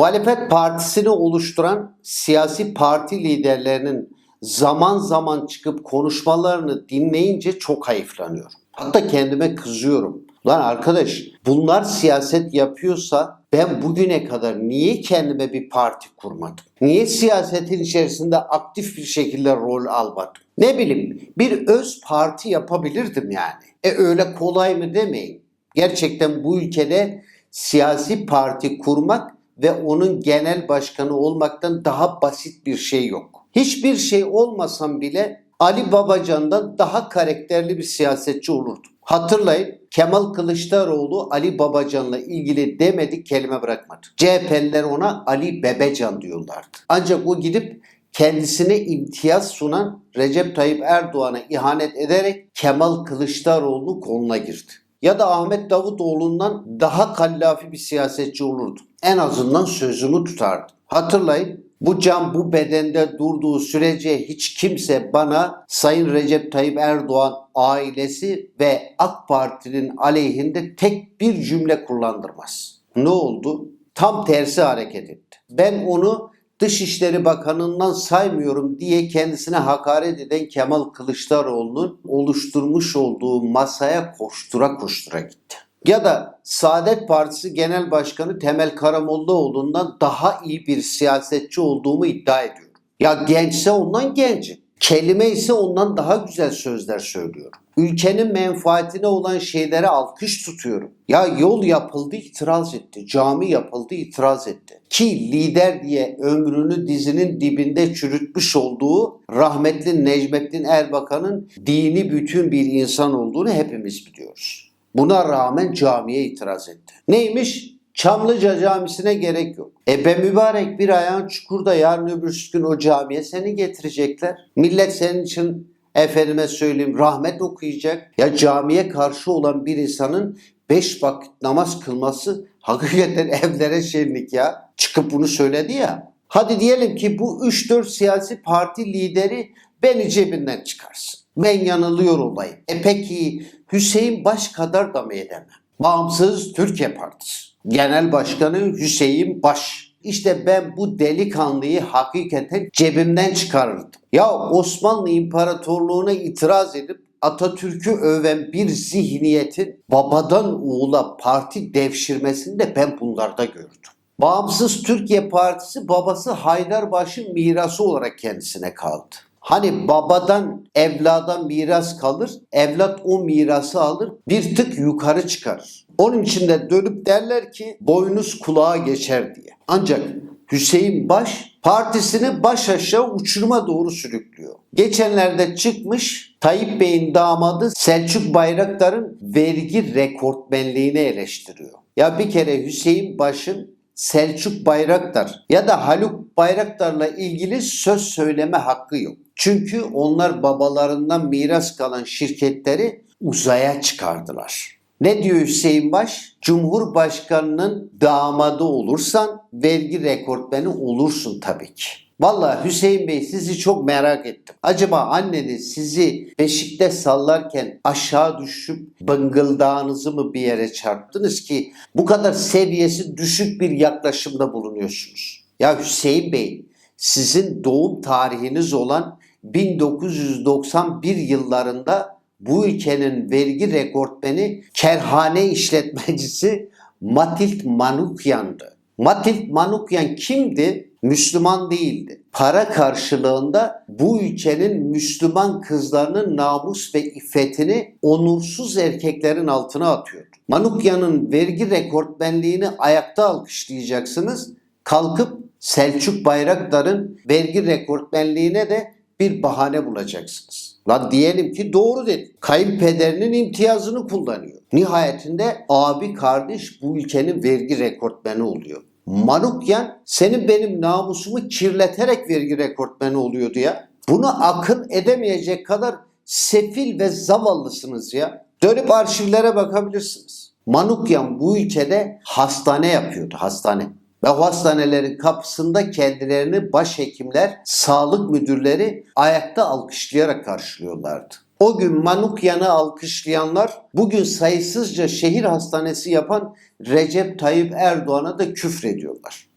Muhalefet partisini oluşturan siyasi parti liderlerinin zaman zaman çıkıp konuşmalarını dinleyince çok hayıflanıyorum. Hatta kendime kızıyorum. Lan arkadaş bunlar siyaset yapıyorsa ben bugüne kadar niye kendime bir parti kurmadım? Niye siyasetin içerisinde aktif bir şekilde rol almadım? Ne bileyim bir öz parti yapabilirdim yani. E öyle kolay mı demeyin. Gerçekten bu ülkede siyasi parti kurmak ve onun genel başkanı olmaktan daha basit bir şey yok. Hiçbir şey olmasam bile Ali Babacan'dan daha karakterli bir siyasetçi olurdu. Hatırlayın Kemal Kılıçdaroğlu Ali Babacan'la ilgili demedi kelime bırakmadı. CHP'liler ona Ali Bebecan diyorlardı. Ancak o gidip kendisine imtiyaz sunan Recep Tayyip Erdoğan'a ihanet ederek Kemal Kılıçdaroğlu koluna girdi. Ya da Ahmet Davutoğlu'ndan daha kallafi bir siyasetçi olurdu. En azından sözümü tutardı. Hatırlayın bu can bu bedende durduğu sürece hiç kimse bana Sayın Recep Tayyip Erdoğan ailesi ve AK Parti'nin aleyhinde tek bir cümle kullandırmaz. Ne oldu? Tam tersi hareket etti. Ben onu Dışişleri Bakanı'ndan saymıyorum diye kendisine hakaret eden Kemal Kılıçdaroğlu'nun oluşturmuş olduğu masaya koştura koştura gitti. Ya da Saadet Partisi Genel Başkanı Temel Karamollaoğlu'ndan daha iyi bir siyasetçi olduğumu iddia ediyorum. Ya gençse ondan genci. Kelime ise ondan daha güzel sözler söylüyorum. Ülkenin menfaatine olan şeylere alkış tutuyorum. Ya yol yapıldı itiraz etti. Cami yapıldı itiraz etti. Ki lider diye ömrünü dizinin dibinde çürütmüş olduğu rahmetli Necmettin Erbakan'ın dini bütün bir insan olduğunu hepimiz biliyoruz. Buna rağmen camiye itiraz etti. Neymiş? Çamlıca camisine gerek yok. E be mübarek bir ayağın çukurda yarın öbür gün o camiye seni getirecekler. Millet senin için efendime söyleyeyim rahmet okuyacak. Ya camiye karşı olan bir insanın beş vakit namaz kılması hakikaten evlere şenlik ya. Çıkıp bunu söyledi ya. Hadi diyelim ki bu 3-4 siyasi parti lideri beni cebinden çıkarsın. Ben yanılıyor olayım. E peki Hüseyin Baş kadar da mı edemem? Bağımsız Türkiye Partisi. Genel Başkanı Hüseyin Baş. İşte ben bu delikanlıyı hakikaten cebimden çıkarırdım. Ya Osmanlı İmparatorluğu'na itiraz edip Atatürk'ü öven bir zihniyetin babadan oğula parti devşirmesini de ben bunlarda gördüm. Bağımsız Türkiye Partisi babası Haydarbaş'ın mirası olarak kendisine kaldı. Hani babadan evlada miras kalır, evlat o mirası alır, bir tık yukarı çıkarır. Onun için de dönüp derler ki boynuz kulağa geçer diye. Ancak Hüseyin Baş partisini baş aşağı uçuruma doğru sürüklüyor. Geçenlerde çıkmış Tayyip Bey'in damadı Selçuk Bayraktar'ın vergi rekortmenliğini eleştiriyor. Ya bir kere Hüseyin Baş'ın Selçuk Bayraktar ya da Haluk Bayraktar'la ilgili söz söyleme hakkı yok. Çünkü onlar babalarından miras kalan şirketleri uzaya çıkardılar. Ne diyor Hüseyin Baş? Cumhurbaşkanının damadı olursan vergi rekortmeni olursun tabii ki. Vallahi Hüseyin Bey sizi çok merak ettim. Acaba anneniz sizi beşikte sallarken aşağı düşüp bıngıldağınızı mı bir yere çarptınız ki bu kadar seviyesi düşük bir yaklaşımda bulunuyorsunuz? Ya Hüseyin Bey sizin doğum tarihiniz olan 1991 yıllarında bu ülkenin vergi rekortmeni kerhane işletmecisi Matilt Manukyan'dı. Matilt Manukyan kimdi? Müslüman değildi. Para karşılığında bu ülkenin Müslüman kızlarının namus ve iffetini onursuz erkeklerin altına atıyordu. Manukyan'ın vergi rekortmenliğini ayakta alkışlayacaksınız. Kalkıp Selçuk Bayraktar'ın vergi rekortmenliğine de bir bahane bulacaksınız. Lan diyelim ki doğru dedi. Kayınpederinin imtiyazını kullanıyor. Nihayetinde abi kardeş bu ülkenin vergi rekortmeni oluyor. Manukyan senin benim namusumu kirleterek vergi rekortmeni oluyordu ya. Bunu akıl edemeyecek kadar sefil ve zavallısınız ya. Dönüp arşivlere bakabilirsiniz. Manukyan bu ülkede hastane yapıyordu, hastane. Ve hastanelerin kapısında kendilerini başhekimler, sağlık müdürleri ayakta alkışlayarak karşılıyorlardı. O gün Manukyan'ı alkışlayanlar bugün sayısızca şehir hastanesi yapan Recep Tayyip Erdoğan'a da küfrediyorlar.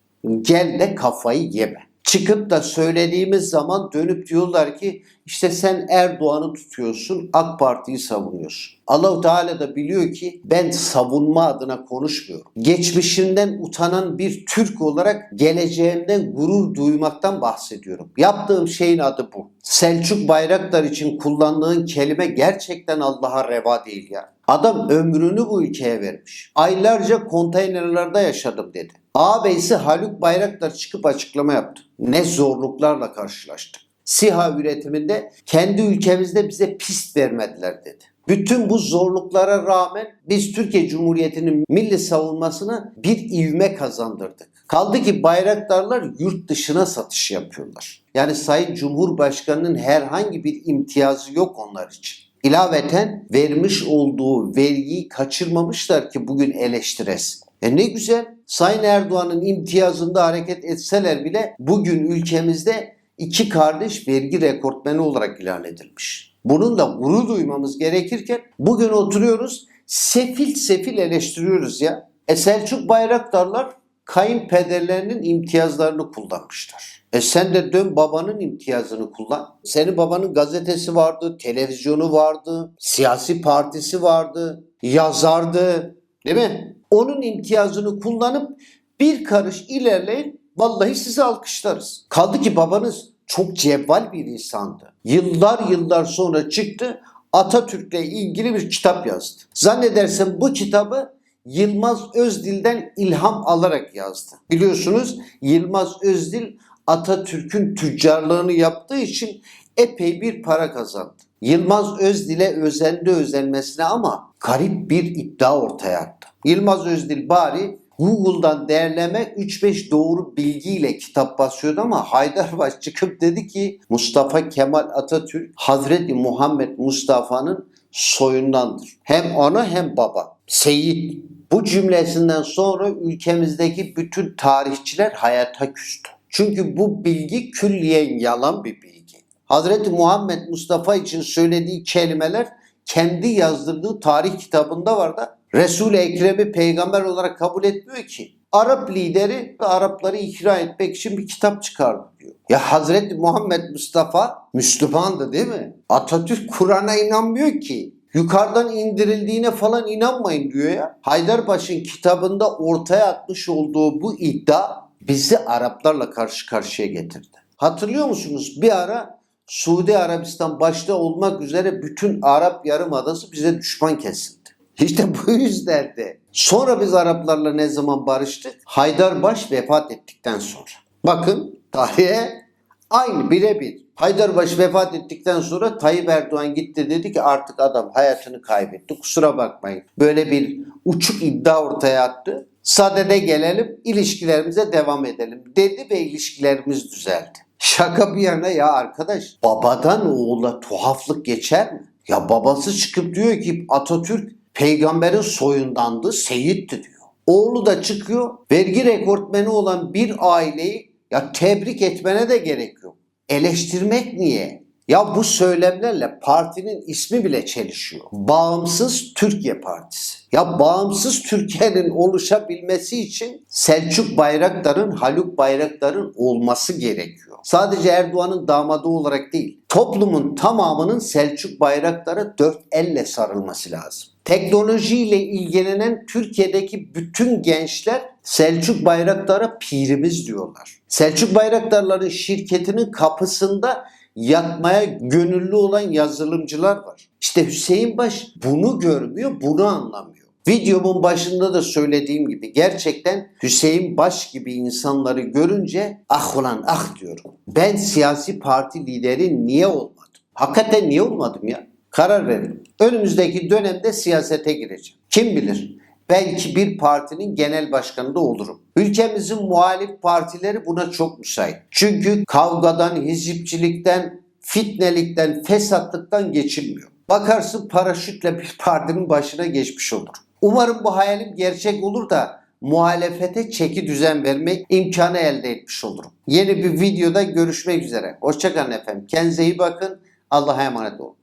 Gel de kafayı yeme. Çıkıp da söylediğimiz zaman dönüp diyorlar ki işte sen Erdoğan'ı tutuyorsun, AK Parti'yi savunuyorsun. Allahu Teala da biliyor ki ben savunma adına konuşmuyorum. Geçmişinden utanan bir Türk olarak geleceğimden gurur duymaktan bahsediyorum. Yaptığım şeyin adı bu. Selçuk Bayraktar için kullandığın kelime gerçekten Allah'a reva değil ya. Adam ömrünü bu ülkeye vermiş. Aylarca konteynerlerde yaşadım dedi. Ağabeysi Haluk Bayraktar çıkıp açıklama yaptı. Ne zorluklarla karşılaştık. SİHA üretiminde kendi ülkemizde bize pist vermediler dedi. Bütün bu zorluklara rağmen biz Türkiye Cumhuriyeti'nin milli savunmasına bir ivme kazandırdık. Kaldı ki bayraktarlar yurt dışına satış yapıyorlar. Yani Sayın Cumhurbaşkanı'nın herhangi bir imtiyazı yok onlar için. İlaveten vermiş olduğu vergiyi kaçırmamışlar ki bugün eleştiresin. E ne güzel. Sayın Erdoğan'ın imtiyazında hareket etseler bile bugün ülkemizde iki kardeş vergi rekortmeni olarak ilan edilmiş. Bunun da gurur duymamız gerekirken bugün oturuyoruz sefil sefil eleştiriyoruz ya. E Selçuk Bayraktarlar kayınpederlerinin imtiyazlarını kullanmışlar. E sen de dön babanın imtiyazını kullan. Senin babanın gazetesi vardı, televizyonu vardı, siyasi partisi vardı, yazardı. Değil mi? Onun imtiyazını kullanıp bir karış ilerleyin vallahi sizi alkışlarız. Kaldı ki babanız çok cevval bir insandı. Yıllar yıllar sonra çıktı Atatürk'le ilgili bir kitap yazdı. Zannedersem bu kitabı Yılmaz Özdil'den ilham alarak yazdı. Biliyorsunuz Yılmaz Özdil Atatürk'ün tüccarlığını yaptığı için epey bir para kazandı. Yılmaz Özdil'e özendi özenmesine ama garip bir iddia ortaya attı. Yılmaz Özdil bari Google'dan değerleme 3-5 doğru bilgiyle kitap basıyordu ama Haydarbaş çıkıp dedi ki Mustafa Kemal Atatürk Hazreti Muhammed Mustafa'nın soyundandır. Hem ana hem baba. Seyit. Bu cümlesinden sonra ülkemizdeki bütün tarihçiler hayata küstü. Çünkü bu bilgi külliyen yalan bir bilgi. Hazreti Muhammed Mustafa için söylediği kelimeler kendi yazdırdığı tarih kitabında var da Resul-i Ekrem'i peygamber olarak kabul etmiyor ki. Arap lideri Arapları ikra etmek için bir kitap çıkardı diyor. Ya Hazreti Muhammed Mustafa Müslümandı değil mi? Atatürk Kur'an'a inanmıyor ki. Yukarıdan indirildiğine falan inanmayın diyor ya. Haydarbaş'ın kitabında ortaya atmış olduğu bu iddia bizi Araplarla karşı karşıya getirdi. Hatırlıyor musunuz? Bir ara Suudi Arabistan başta olmak üzere bütün Arap Yarımadası bize düşman kesildi. İşte bu yüzden de. Sonra biz Araplarla ne zaman barıştık? Haydarbaş vefat ettikten sonra. Bakın tarihe aynı birebir. Haydarbaş vefat ettikten sonra Tayyip Erdoğan gitti dedi ki artık adam hayatını kaybetti. Kusura bakmayın. Böyle bir uçuk iddia ortaya attı. Sadede gelelim ilişkilerimize devam edelim dedi ve ilişkilerimiz düzeldi. Şaka bir yana ya arkadaş babadan oğula tuhaflık geçer mi? Ya babası çıkıp diyor ki Atatürk peygamberin soyundandı, seyitti diyor. Oğlu da çıkıyor vergi rekortmeni olan bir aileyi ya tebrik etmene de gerek yok. Eleştirmek niye? Ya bu söylemlerle partinin ismi bile çelişiyor. Bağımsız Türkiye Partisi. Ya bağımsız Türkiye'nin oluşabilmesi için Selçuk Bayraktar'ın, Haluk Bayraktar'ın olması gerekiyor. Sadece Erdoğan'ın damadı olarak değil. Toplumun tamamının Selçuk Bayraktar'a dört elle sarılması lazım. Teknolojiyle ilgilenen Türkiye'deki bütün gençler Selçuk Bayraktar'a pirimiz diyorlar. Selçuk Bayraktarların şirketinin kapısında yatmaya gönüllü olan yazılımcılar var. İşte Hüseyin Baş bunu görmüyor, bunu anlamıyor. Videomun başında da söylediğim gibi gerçekten Hüseyin Baş gibi insanları görünce ah ulan ah diyorum. Ben siyasi parti lideri niye olmadım? Hakikaten niye olmadım ya? Karar verin. Önümüzdeki dönemde siyasete gireceğim. Kim bilir? Belki bir partinin genel başkanı da olurum. Ülkemizin muhalif partileri buna çok müsait. Çünkü kavgadan, hizipçilikten, fitnelikten, fesatlıktan geçilmiyor. Bakarsın paraşütle bir partinin başına geçmiş olur. Umarım bu hayalim gerçek olur da muhalefete çeki düzen vermek imkanı elde etmiş olurum. Yeni bir videoda görüşmek üzere. Hoşçakalın efendim. Kendinize iyi bakın. Allah'a emanet olun.